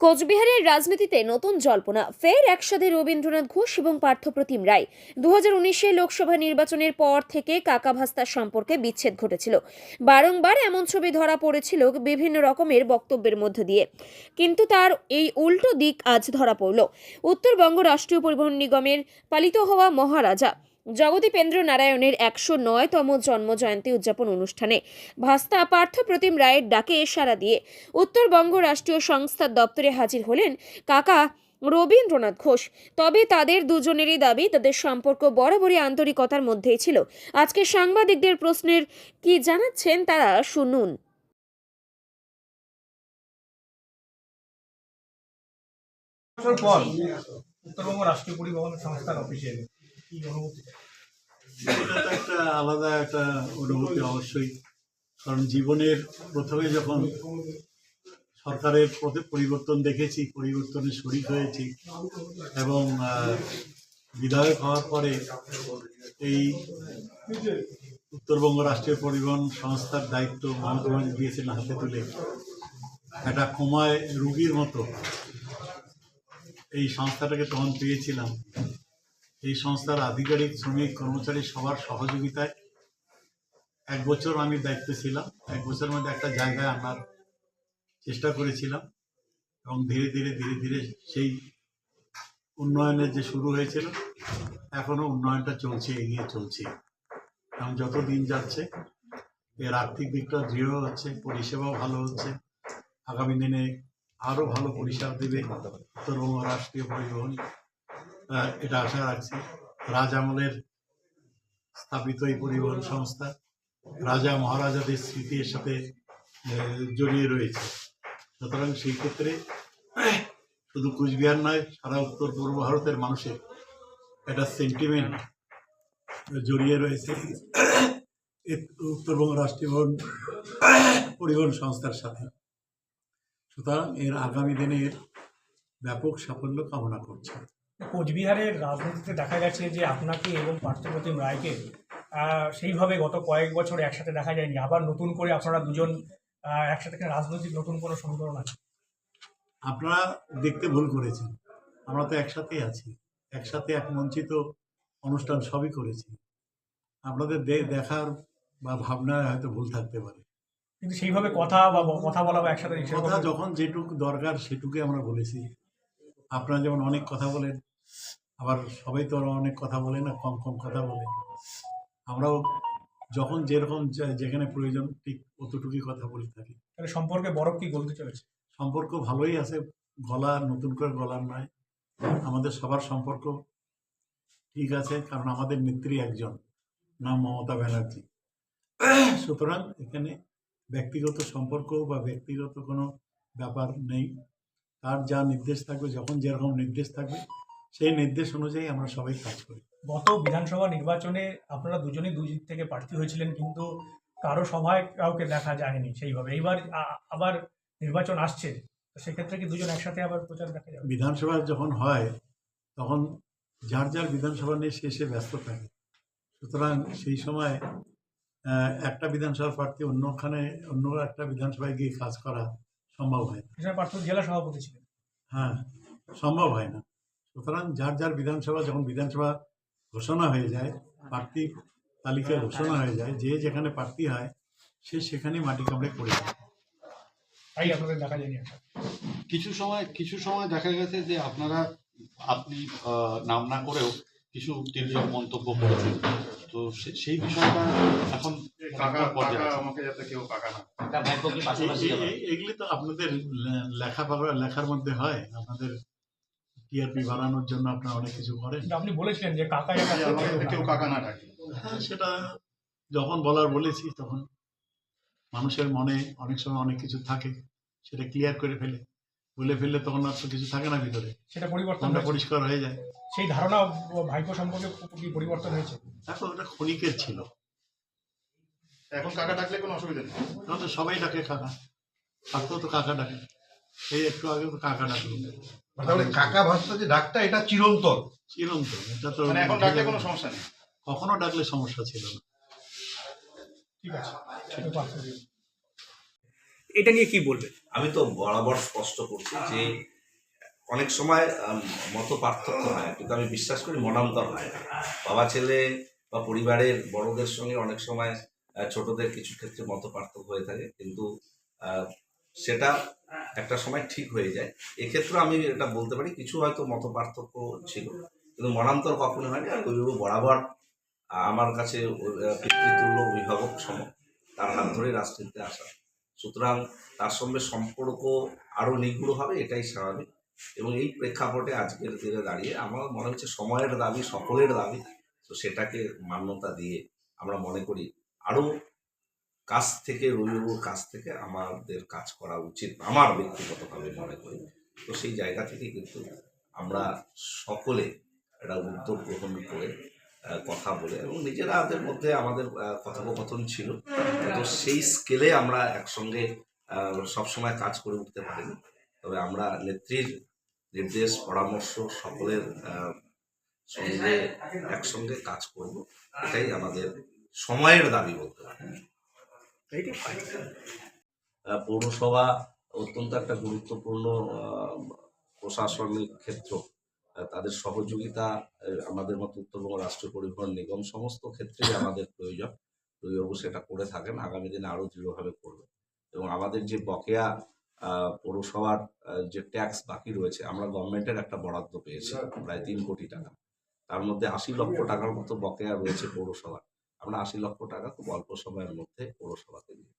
কোচবিহারের রাজনীতিতে নতুন জল্পনা। ফের একসাথে রবীন্দ্রনাথ ঘোষ এবং পার্থপ্রতিম রায়। দু হাজার লোকসভা নির্বাচনের পর থেকে কাকা ভাস্তার সম্পর্কে বিচ্ছেদ ঘটেছিল। বারংবার এমন ছবি ধরা পড়েছিল বিভিন্ন রকমের বক্তব্যের মধ্য দিয়ে। কিন্তু তার এই উল্টো দিক আজ ধরা পড়ল। উত্তরবঙ্গ রাষ্ট্রীয় পরিবহন নিগমের পালিত হওয়া মহারাজা জগদীপেন্দ্র নারায়ণের একশো নয়তম জন্মজয়ন্তী উদযাপন অনুষ্ঠানে ভাস্তা পার্থপ্রতিম রায়ের ডাকে সাড়া দিয়ে উত্তরবঙ্গ রাষ্ট্রীয় সংস্থার দপ্তরে হাজির হলেন কাকা রবীন্দ্রনাথ ঘোষ। তবে তাদের দুজনেরই দাবি, তাদের সম্পর্ক বরাবরই আন্তরিকতার মধ্যেই ছিল। আজকে সাংবাদিকদের প্রশ্নের কি জানাচ্ছেন তারা শুনুন। উত্তরবঙ্গ রাষ্ট্রীয় পরিবহন সংস্থার অফিসে কি অনুভূতি এটা একটা আলাদা একটা অনুভূতি অবশ্যই। কারণ জীবনের প্রথমে যখন সরকারের পথে পরিবর্তন দেখেছি, পরিবর্তনের শরিক হয়েছি এবং বিধায়ক হওয়ার পরে এই উত্তরবঙ্গ রাষ্ট্রীয় পরিবহন সংস্থার দায়িত্ব মমতা দিয়েছেন হাতে তুলে। একটা কোমায় রুগীর মতো এই সংস্থাটাকে তখন পেয়েছিলাম। এই সংস্থার আধিকারিক, শ্রমিক, কর্মচারী সবার সহযোগিতায় এক বছর আমি দায়িত্বে ছিলাম। এক বছরের মধ্যে একটা জায়গায় আনার চেষ্টা করেছিলাম এবং ধীরে ধীরে ধীরে ধীরে সেই উন্নয়নের যে শুরু হয়েছিল এখনও উন্নয়নটা চলছে, এগিয়ে চলছে। এবং যত দিন যাচ্ছে, এর আর্থিক দিকটা দৃঢ় হচ্ছে, পরিষেবাও ভালো হচ্ছে। আগামী দিনে আরও ভালো পরিষেবা দেবে উত্তরবঙ্গ রাষ্ট্রীয় পরিবহন এটা আশা রাখছি। রাজ আমলের স্থাপিত এই পরিবহন সংস্থা রাজা মহারাজাদের স্মৃতির সাথে জড়িয়ে রয়েছে। সুতরাং সেই ক্ষেত্রে শুধু কুচবিহার নয়, সারা উত্তর পূর্ব ভারতের মানুষের একটা সেন্টিমেন্ট জড়িয়ে রয়েছে। উত্তরবঙ্গ রাষ্ট্রীয় পরিবহন সংস্থার সাথে। সুতরাং এর আগামী দিনের ব্যাপক সাফল্য কামনা করছি। কোচবিহারের রাজনীতিতে দেখা গেছে যে আপনাকে এবং পার্থপ্রতিম রায়কে সেইভাবে গত কয়েক বছর একসাথে দেখা যায়নি। আবার নতুন করে আপনারা দুজন একসাথে রাজনৈতিক নতুন কোনো সমীকরণ আছে? আপনারা দেখতে ভুল করেছেন। আমরা তো একসাথেই আছি। একসাথে এক মঞ্চিত অনুষ্ঠান সবই করেছি। আপনাদের দেখার বা ভাবনায় হয়তো ভুল থাকতে পারে। কিন্তু সেইভাবে কথা বা কথা বলা বা একসাথে কথা যখন যেটুকু দরকার সেটুকুই আমরা বলেছি। আপনারা যেমন অনেক কথা বলেন আবার সবাই তো অনেক কথা বলে না কম কম কথা বলে। আমরাও যখন যেরকম যেখানে প্রয়োজন ঠিক অতটুকুই কথা বলে থাকি। তাহলে সম্পর্কে বরফ কি গলতে চলেছে? সম্পর্ক ভালোই আছে গলা নতুন করে গলার নয়। আমাদের সবার সম্পর্ক ঠিক আছে কারণ আমাদের নেত্রী একজন নাম মমতা ব্যানার্জি। সুতরাং এখানে ব্যক্তিগত সম্পর্ক বা ব্যক্তিগত কোনো ব্যাপার নেই। তার যা নির্দেশ থাকবে যখন যেরকম নির্দেশ থাকবে সেই নির্দেশ অনুযায়ী আমরা সবাই কাজ করি। গত বিধানসভা নির্বাচনে আপনারা দুজনেই দুই দিক থেকে প্রার্থী হয়েছিলেন কিন্তু কারও সভায় কাউকে দেখা যায়নি সেইভাবে। এইবার আবার নির্বাচন আসছে তো সেক্ষেত্রে কি দুজন একসাথে আবার প্রচার দেখা যাবে? বিধানসভা যখন হয় তখন যার যার বিধানসভা নিয়ে সে সে ব্যস্ত থাকে। সুতরাং সেই সময় একটা বিধানসভা প্রার্থী অন্যখানে অন্য একটা বিধানসভায় গিয়ে কাজ করা সম্ভব হয় না। কৃষ্ণ পার্থ জেলা সভাপতি ছিলেন। হ্যাঁ সম্ভব হয় না। সুতরাং যার যার বিধানসভা যখন বিধানসভা ঘোষণা হয়ে যায় প্রার্থী তালিকা ঘোষণা হয়ে যায় যে যেখানে প্রার্থী হয় সে সেখানে মাটি কামড়ে পড়ে যায়। তাই আপনাদের দেখা যায়নি কিছু সময় কিছু সময় দেখা গেছে যে আপনারা আপনি নাম না করেও কিছু তির্যক মন্তব্য করেছেন। তো সে- সেই বিষয়টা এখন কাকা পর্যায়ে আমাকে যাতে কেউ কাকা না কি পাশাপাশি এই- এগুলি তো আপনাদের লেখা লেখার মধ্যে হয়। আপনাদের টিআরপি বাড়ানোর জন্য আপনারা অনেক কিছু করেন। আপনি বলেছিলেন যে যাতে কেউ কাকা না ডাকে হ্যাঁ সেটা যখন বলার বলেছি তখন মানুষের মনে অনেক সময় অনেক কিছু থাকে। সেটা ক্লিয়ার করে ফেলে। বলে ফেললে তখন আর তো কিছু থাকে না ভিতরে। সেটা পরিবর্তন পরিষ্কার হয়ে যায়। সেই ধারণা ভাইপো সম্পর্কে কি পরিবর্তন হয়েছে? এখন ওটা ক্ষণিকের ছিল। এখন কাকা ডাকলে কোনো অসুবিধা নেই। তখন তো সবাই ডাকে কাকা। থাকতেও তো কাকা ডাকে। এই একটু আগে তো কাকা ডাকলো। তাহলে কাকা ভাষা যে ডাকটা এটা চিরন্তন। চিরন্ত এটা তো মানে এখন ডাকলে কোনো সমস্যা নেই। কখনো ডাকলে সমস্যা ছিল না। ঠিক আছে এটা নিয়ে কি বলবেন? আমি তো বরাবর স্পষ্ট করছি যে অনেক সময় মত পার্থক্য হয় কিন্তু আমি বিশ্বাস করি মনান্তর হয় বাবা ছেলে বা পরিবারের বড়দের সঙ্গে অনেক সময় ছোটদের কিছু ক্ষেত্রে মত পার্থক্য হয়ে থাকে। কিন্তু সেটা একটা সময় ঠিক হয়ে যায়। এক্ষেত্রে আমি এটা বলতে পারি, কিছু হয়তো মত পার্থক্য ছিল, কিন্তু মনান্তর কখনো হয়নি। আর কৈবাবু বরাবর আমার কাছে পিতৃতুল্য অভিভাবক সম, তার হাত ধরে রাজনীতিতে আসা। সুতরাং তার সঙ্গে সম্পর্ক আরও নিগুড় হবে, এটাই স্বাভাবিক। এবং এই প্রেক্ষাপটে আজকের দিনে দাঁড়িয়ে আমার মনে হচ্ছে, সময়ের দাবি, সকলের দাবি, তো সেটাকে মান্যতা দিয়ে আমরা মনে করি আরও কাছ থেকে, রবিবাবুর কাছ থেকে আমাদের কাজ করা উচিত, আমার ব্যক্তিগতভাবে মনে করি। তো সেই জায়গা থেকে কিন্তু আমরা সকলে একটা উদ্যোগ গ্রহণ করে কথা বলে এবং নিজেরাদের মধ্যে আমাদের কথোপকথন ছিল। তো সেই স্কেলে আমরা একসঙ্গে সবসময় কাজ করে উঠতে পারিনি। তবে আমরা নেত্রীর নির্দেশ, পরামর্শ, সকলের সঙ্গে একসঙ্গে কাজ করব। এটাই আমাদের সময়ের দাবি বলতে এইটাই পৌরসভা অত্যন্ত একটা গুরুত্বপূর্ণ আহ, প্রশাসনিক ক্ষেত্র। তাদের সহযোগিতা আমাদের মতো উত্তরবঙ্গ রাষ্ট্রীয় পরিবহন নিগম সমস্ত ক্ষেত্রেই আমাদের প্রয়োজন। রবিবাবু সেটা করে থাকেন আগামী দিনে আরও দৃঢ়ভাবে করবে। এবং আমাদের যে বকেয়া আহ, পৌরসভার যে ট্যাক্স বাকি রয়েছে আমরা গভর্নমেন্টের একটা বরাদ্দ পেয়েছি প্রায় তিন কোটি টাকা। তার মধ্যে আশি লক্ষ টাকার মতো বকেয়া রয়েছে পৌরসভার। আমরা আশি লক্ষ টাকা খুব অল্প সময়ের মধ্যে পৌরসভাকে দিই।